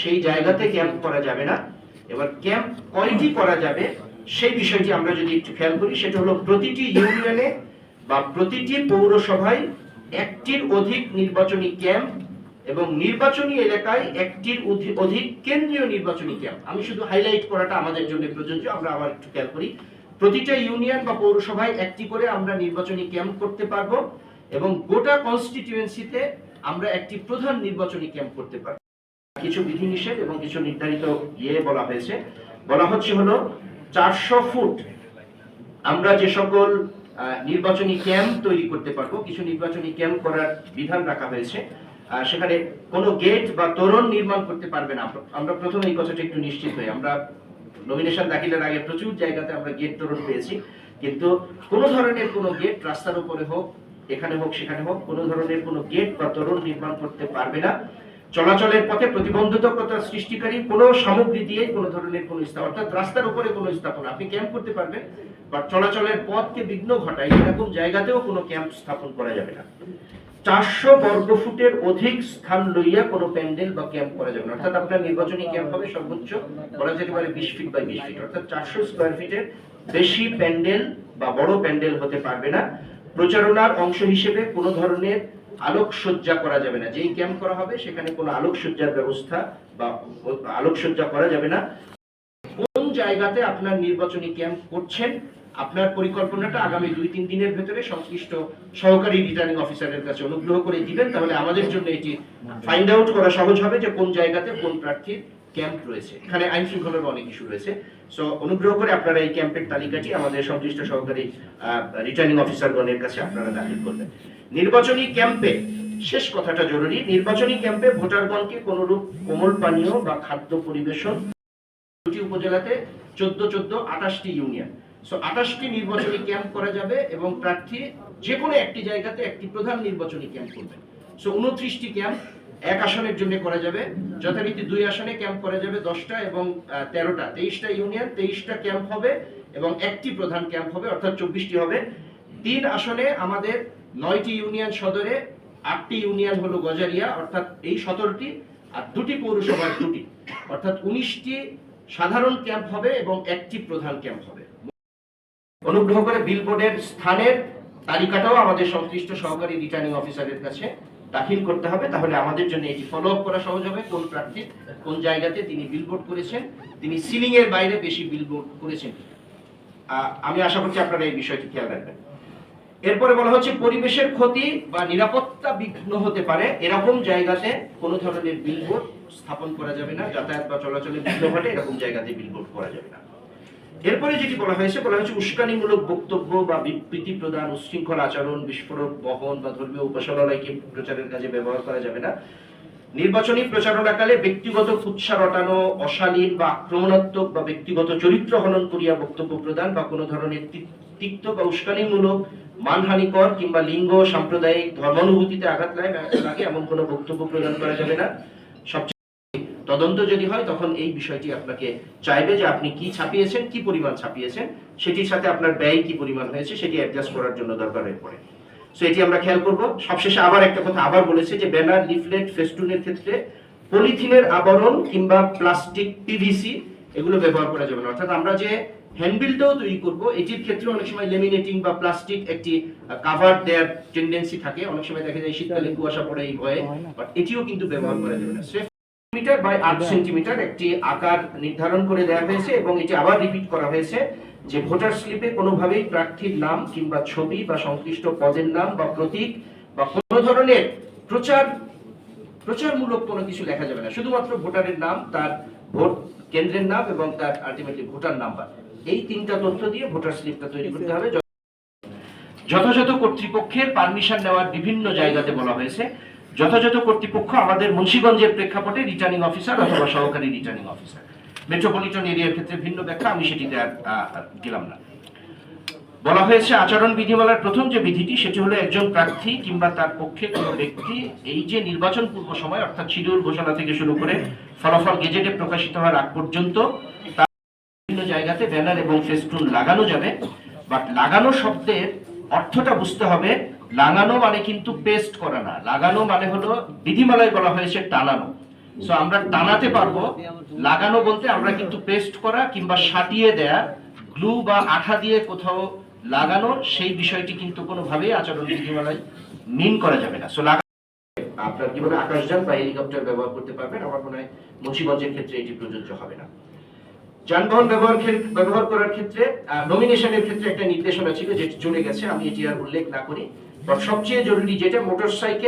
সেই জায়গাতে ক্যাম্প করা যাবে না। এবার ক্যাম্প কয়টি করা যাবে। সেই বিষয়টি আমরা যদি একটু খেয়াল করি, সেটা হলো প্রতিটি ইউনিয়নে বা প্রতিটি পৌরসভায় একটির অধিক নির্বাচনী ক্যাম্প এবং নির্বাচনী এলাকায় একটির অধিক কেন্দ্রীয় নির্বাচনী ক্যাম্প আমি শুধু হাইলাইট করাটা আমাদের জন্য প্রযোজ্য, আমরা আবার একটু খেয়াল করি। প্রতিটা ইউনিয়ন বা পৌরসভায় একটি করে আমরা নির্বাচনী ক্যাম্প করতে পারব এবং গোটা কনস্টিটিউয়েন্সিতে আমরা একটি প্রধান নির্বাচনী ক্যাম্প করতে পারব। কিছু বিধিনিষেধ এবং কিছু নির্ধারিত ইয়ে বলা হয়েছে। বলা হচ্ছে হলো চারশো ফুট আমরা যে সকল নির্বাচনী ক্যাম্প তৈরি করতে পারব, কিছু নির্বাচনী ক্যাম্প করার বিধান রাখা হয়েছে। সেখানে কোনো গেট বা তোরণ নির্মাণ করতে পারবে না। আমরা- প্রথমে এই কথাটা একটু নিশ্চিত হই। আমরা নমিনেশন দাখিলের আগে প্রচুর জায়গাতে আমরা গেট তোরণ পেয়েছি। কিন্তু কোনো ধরনের কোনো গেট রাস্তার উপরে হোক, এখানে হোক, সেখানে হোক, কোনো ধরনের কোনো গেট বা তোরণ নির্মাণ করতে পারবে না। চলাচলের পথে প্রতিবন্ধকতা সৃষ্টিকারী কোনো সামগ্রী দিয়ে কোনো ধরনের কোনো স্থাপন, অর্থাৎ রাস্তার উপরে কোনো স্থাপন। আপনি ক্যাম্প করতে পারবেন বা চলাচলের পথকে বিঘ্ন ঘটায় এরকম জায়গাতেও কোনো ক্যাম্প স্থাপন করা যাবে না। চারশো বর্গ ফুটের অধিক স্থান লইয়া কোনো প্যান্ডেল বা ক্যাম্প করা যাবে না। অর্থাৎ আপনার নির্বাচনী ক্যাম্প হবে সর্বোচ্চ, বলা যেতে পারে বিশ ফিট বাই বিশ ফিট অর্থাৎ চারশো স্কোয়ার ফিটের বেশি প্যান্ডেল বা বড় প্যান্ডেল হতে পারবে না। প্রচারণার অংশ হিসেবে কোনো ধরনের আলোকসজ্জা করা যাবে না। যেই ক্যাম্প করা হবে, সেখানে কোনো আলোকসজ্জার ব্যবস্থা বা আলোকসজ্জা করা যাবে না। কোন জায়গাতে আপনার নির্বাচনী ক্যাম্প করছেন, আপনার পরিকল্পনাটা আগামী দুই তিন দিনের ভেতরে সংশ্লিষ্ট সহকারী রিটার্নিং অফিসারের কাছে অনুগ্রহ করে দিবেন, তাহলে আমাদের জন্য এটি ফাইন্ড আউট করা সহজ হবে যে কোন জায়গাতে কোন প্রার্থীর ক্যাম্প রয়েছে। এখানে আইন শৃঙ্খলার অনেক ইস্যু রয়েছে। সো অনুগ্রহ করে আপনারা এই ক্যাম্পের তালিকাটি আমাদের সংশ্লিষ্ট সহকারী রিটার্নিং অফিসারগণের কাছে আপনারা দাখিল করবেন। নির্বাচনী ক্যাম্পে শেষ কথাটা জরুরি। নির্বাচনী ক্যাম্পে ভোটারগণকে কোনরূপ কোমল পানীয় বা খাদ্য পরিবেশন দুটি উপজেলাতে চোদ্দ চোদ্দ আঠাশটি ইউনিয়ন। সো আঠাশটি নির্বাচনী ক্যাম্প করা যাবে এবং প্রার্থী যে কোনো একটি জায়গাতে একটি প্রধান নির্বাচনী ক্যাম্প করবেন। সো উনত্রিশটি ক্যাম্প এক আসনের জন্য করা যাবে। যথারীতি দুই আসনে ক্যাম্প করা যাবে দশটা এবং তেরোটা। তেইশটা ইউনিয়ন, তেইশটা ক্যাম্প হবে এবং একটি প্রধান ক্যাম্প হবে, অর্থাৎ চব্বিশটি হবে। তিন আসনে আমাদের নয়টি ইউনিয়ন সদরে, আটটি ইউনিয়ন হলো গজারিয়া, অর্থাৎ এই সতেরোটি, আর দুটি পৌরসভার দুটি। অর্থাৎ উনিশটি সাধারণ ক্যাম্প হবে এবং একটি প্রধান ক্যাম্প হবে। অনুগ্রহ করে বিলবোর্ডের স্থানের তালিকাটাও আমাদের সংশ্লিষ্ট সহকারী রিটার্নিং অফিসারের কাছে দাখিল করতে হবে, তাহলে আমাদের জন্য এটি ফলো আপ করা সহজ হবে, কোন প্রার্থী কোন জায়গাতে তিনি বিলবোর্ড করেছেন, তিনি সিলিং এর বাইরে বেশি বিলবোর্ড করেছেন আমি আশা করছি আপনারা এই বিষয়টি খেয়াল রাখবেন। এরপরে বলা হচ্ছে পরিবেশের ক্ষতি বা নিরাপত্তা বিঘ্ন হতে পারে, এরকম জায়গাতে কোনো ধরনের বিলবোর্ড স্থাপন করা যাবে না, যাতায়াত বা চলাচলের বিঘ্ন ঘটে, এরকম জায়গাতে বিলবোর্ড করা যাবে না। এরপরে যেটি বলা হয়েছে বলা হয়েছে উস্কানিমূলক বক্তব্য বা বিবৃতি প্রদান, উশৃঙ্খল আচরণ, বিস্ফোরক বহন বা ধর্মীয় উপাসনালয়কে প্রচারের কাজে ব্যবহার করা যাবে না। নির্বাচনী প্রচারণাকালে ব্যক্তিগত কুৎসা রটানো, অশালীন বা আক্রমণাত্মক বা ব্যক্তিগত চরিত্র হনন করিয়া বক্তব্য প্রদান বা কোনো ধরনের তিক্ত বা উস্কানিমূলক, মানহানিকর কিংবা লিঙ্গ, সাম্প্রদায়িক ধর্মানুভূতিতে আঘাত লাগে এমন কোনো বক্তব্য প্রদান করা যাবে না। সবচেয়ে তদন্ত যদি হয় তখন এই বিষয়টি আপনাকে চাইবে যে আপনি কি ছাপিয়েছেন কি পরিমাণ ছাপিয়েছেন সেটির সাথে আপনার ব্যয় কি পরিমাণ হয়েছে সেটি অ্যাডজাস্ট করার জন্য দরকার হয়ে পড়ে। সো এটি আমরা খেয়াল করব। সবশেষে আবার একটা কথা আবার বলেছে যে ব্যানার লিফলেট ফেস্টুনের ক্ষেত্রে পলিথিনের আবরণ কিংবা প্লাস্টিক পিভিসি এগুলো ব্যবহার করা যাবে না। অর্থাৎ আমরা যে হ্যান্ডবিলটাও তৈরি করব এটির ক্ষেত্রে অনেক সময় লেমিনেটিং বা প্লাস্টিক একটি কাভার দেওয়ার টেন্ডেন্সি থাকে। অনেক সময় দেখা যায় শীতকালে কুয়াশা পড়ে এই ভয়ে বাট এটিও কিন্তু ব্যবহার করা যাবে না। সেন্টিমিটার বাই আট সেন্টিমিটার একটি আকার নির্ধারণ করে দেওয়া হয়েছে এবং এটি আবার রিপিট করা হয়েছে যে ভোটার স্লিপে কোনোভাবেই প্রার্থীর নাম কিংবা ছবি বা সংশ্লিষ্ট পদের নাম বা প্রতীক বা কোনো ধরনের প্রচার প্রচারমূলক কোনো কিছু লেখা যাবে না। শুধুমাত্র ভোটারের নাম তার ভোট কেন্দ্রের নাম এবং তার আলটিমেটলি ভোটার নাম্বার এই তিনটা তথ্য দিয়ে ভোটার স্লিপটা তৈরি করতে হবে। যথাযথ কর্তৃপক্ষের পারমিশন নেওয়ার বিভিন্ন জায়গাতে বলা হয়েছে। যথাযথ কর্তৃপক্ষ আমাদের মুন্সীগঞ্জের প্রেক্ষাপটে রিটার্নিং অফিসার অথবা সহকারী রিটার্নিং অফিসার মেট্রোপলিটন এরিয়ার ক্ষেত্রে ভিন্ন ব্যাখ্যা, আমি সেটিতে আর গেলাম না। বলা হয়েছে, আচরণ বিধিমালার প্রথম যে বিধিটি, সেটি হলো একজন প্রার্থী কিংবা তার পক্ষে কোনো ব্যক্তি এই যে নির্বাচন পূর্ব সময়, অর্থাৎ শিডিউল ঘোষণা থেকে শুরু করে ফলাফল গেজেটে প্রকাশিত হওয়ার আগ পর্যন্ত তার বিভিন্ন জায়গাতে ব্যানার এবং ফেস্টুন লাগানো যাবে। বাট লাগানো শব্দের অর্থটা বুঝতে হবে লাগানো মানে কিন্তু পেস্ট করা না। লাগানো মানে হলো বিধিমালায় বলা হয়েছে টানানো সো আমরা টানাতে পারব। লাগানো বলতে আমরা কিন্তু পেস্ট করা কিংবা সাটিয়ে দেয়া গ্লু বা আঠা দিয়ে কোথাও লাগানো, সেই বিষয়টি কিন্তু কোনোভাবেই আচরণ বিধিমালায় মিন করা যাবে না। সো আপনার কীভাবে আকাশযান বা হেলিকপ্টার ব্যবহার করতে পারবেন? আমার মনে হয় মুন্সিগঞ্জের ক্ষেত্রে এটি প্রযোজ্য হবে না। যানবাহন ব্যবহার ব্যবহার করার ক্ষেত্রে নমিনেশনের ক্ষেত্রে একটা নির্দেশনা ছিল যেটি চলে গেছে। আমি এটি আর উল্লেখ না করি। সবচেয়ে জরুরি যেটা মোটরসাইকেল